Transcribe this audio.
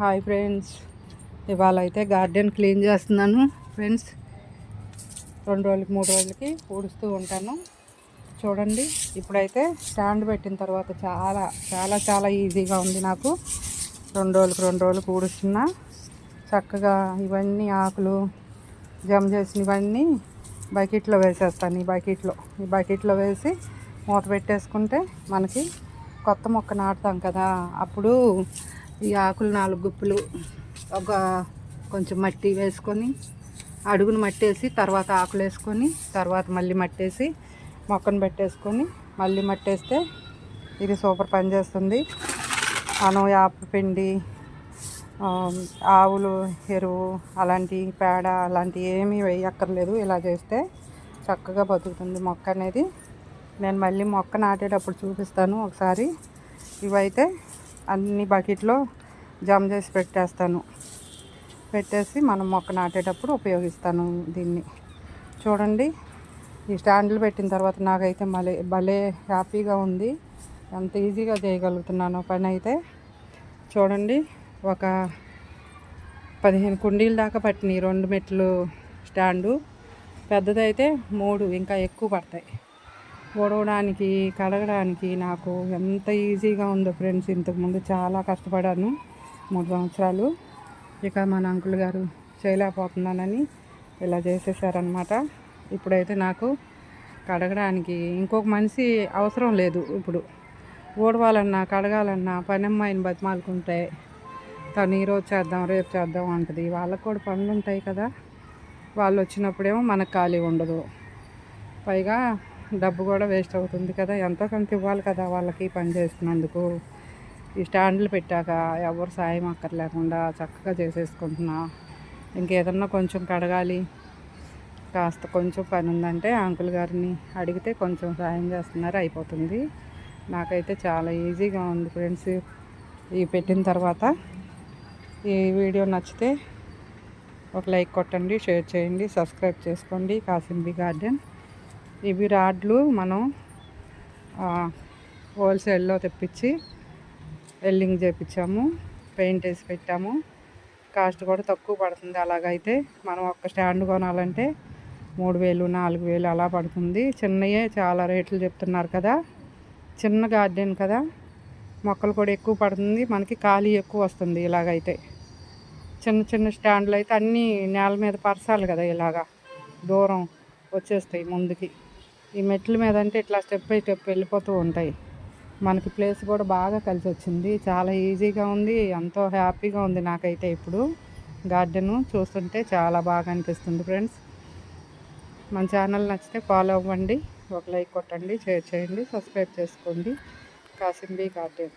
Hi friends. ఇవాళ అయితే garden clean చేస్తున్నాను ఫ్రెండ్స్. రెండు రోజులకి మూడు రోజులకి ఊడుస్తూ ఉంటాను. చూడండి ఇప్పుడైతే స్టాండ్ పెట్టిన తర్వాత చాలా చాలా చాలా ఈజీగా ఉంది నాకు. రెండు రోజులకు రెండు రోజులకు ఊడుస్తున్నా. చక్కగా ఇవన్నీ ఆకులు జమ చేసినవన్నీ బకెట్లో వేసేస్తాను ఈ బకెట్లో. ఈ బకెట్లో వేసి మూత పెట్టేసుకుంటే మనకి కొత్త మొక్క నాటుతాం కదా. అప్పుడు ఈ ఆకులు నాలుగు గుప్పులు ఒక కొంచెం మట్టి వేసుకొని అడుగును మట్టేసి తర్వాత ఆకులు వేసుకొని తర్వాత మళ్ళీ మట్టేసి మొక్కను పెట్టేసుకొని మళ్ళీ మట్టేస్తే ఇది సూపర్ పని చేస్తుంది. మనం యాప పిండి ఆవులు ఎరువు అలాంటి పేడ అలాంటివి ఏమీ వేయక్కర్లేదు. ఇలా చేస్తే చక్కగా బతుకుతుంది మొక్క అనేది. నేను మళ్ళీ మొక్క నాటేటప్పుడు చూపిస్తాను ఒకసారి. ఇవైతే అన్ని బకెట్లో జమ చేసి పెట్టేస్తాను. పెట్టేసి మనం మొక్క నాటేటప్పుడు ఉపయోగిస్తాను దీన్ని. చూడండి ఈ స్టాండ్లు పెట్టిన తర్వాత నాకైతే మళ్ళీ భలే హ్యాపీగా ఉంది. ఎంత ఈజీగా చేయగలుగుతున్నాను పని అయితే. చూడండి ఒక పదిహేను కుండీల దాకా పట్టినాయి రెండు మెట్లు స్టాండు. పెద్దదైతే మూడు ఇంకా ఎక్కువ పడతాయి. ఓడవడానికి కడగడానికి నాకు ఎంత ఈజీగా ఉందో ఫ్రెండ్స్ ఇంతకుముందు చాలా కష్టపడాను మూడు సంవత్సరాలు. ఇక మన అంకుల్ గారు చేయలేకపోతున్నానని ఇలా చేసేసారనమాట ఇప్పుడైతే నాకు కడగడానికి ఇంకొక మనిషి అవసరం లేదు ఇప్పుడు. ఓడవాలన్నా కడగాలన్నా పని అమ్మాయిని బతిమాలుకుంటే తను ఈరోజు చేద్దాం రేపు చేద్దాం అంటది. వాళ్ళకు కూడా పనులు ఉంటాయి కదా. వాళ్ళు వచ్చినప్పుడేమో మనకు ఖాళీ ఉండదు. పైగా డబ్బు కూడా వేస్ట్ అవుతుంది కదా. ఎంతో కొంత ఇవ్వాలి కదా వాళ్ళకి పని చేస్తున్నందుకు. ఈ స్టాండ్లు పెట్టాక ఎవరు సాయం అక్కర్లేకుండా చక్కగా చేసేసుకుంటున్నా. ఇంకేదన్నా కొంచెం కడగాలి. కాస్త కొంచెం పని ఉందంటే అంకుల్ గారిని అడిగితే కొంచెం సాయం చేస్తున్నారు అయిపోతుంది. నాకైతే చాలా ఈజీగా ఉంది ఫ్రెండ్స్. ఈ పెట్టిన తర్వాత ఈ వీడియో నచ్చితే ఒక లైక్ కొట్టండి షేర్ చేయండి సబ్స్క్రైబ్ చేసుకోండి. కాసింబీ గార్డెన్. ఇవి రాడ్లు మనం హోల్సేల్లో తెప్పించి వెల్డింగ్ చేయించాము పెయింట్ వేసి పెట్టాము. కాస్ట్ కూడా తక్కువ పడుతుంది అలాగైతే. మనం ఒక్క స్టాండ్ కొనాలంటే మూడు వేలు నాలుగు వేలు అలా పడుతుంది. చిన్నయే చాలా రేట్లు చెప్తున్నారు కదా. చిన్న గార్డెన్ కదా. మొక్కలు కూడా ఎక్కువ పడుతుంది. మనకి ఖాళీ ఎక్కువ వస్తుంది ఇలాగైతే. చిన్న చిన్న స్టాండ్లు అయితే అన్నీ నేల మీద పరచాలి కదా ఇలాగా. దూరం వచ్చేస్తాయి ముందుకి. ఈ మెట్ల మీద అంటే ఇట్లా స్టెప్ బై స్టెప్ వెళ్ళిపోతూ ఉంటాయి. మనకి ప్లేస్ కూడా బాగా కలిసి వచ్చింది. చాలా ఈజీగా ఉంది. ఎంతో హ్యాపీగా ఉంది నాకైతే ఇప్పుడు. గార్డెను చూస్తుంటే చాలా బాగా అనిపిస్తుంది ఫ్రెండ్స్. మన ఛానల్ నచ్చితే ఫాలో అవ్వండి. ఒక లైక్ కొట్టండి షేర్ చేయండి సబ్స్క్రైబ్ చేసుకోండి. కాసింబీ గార్డెన్.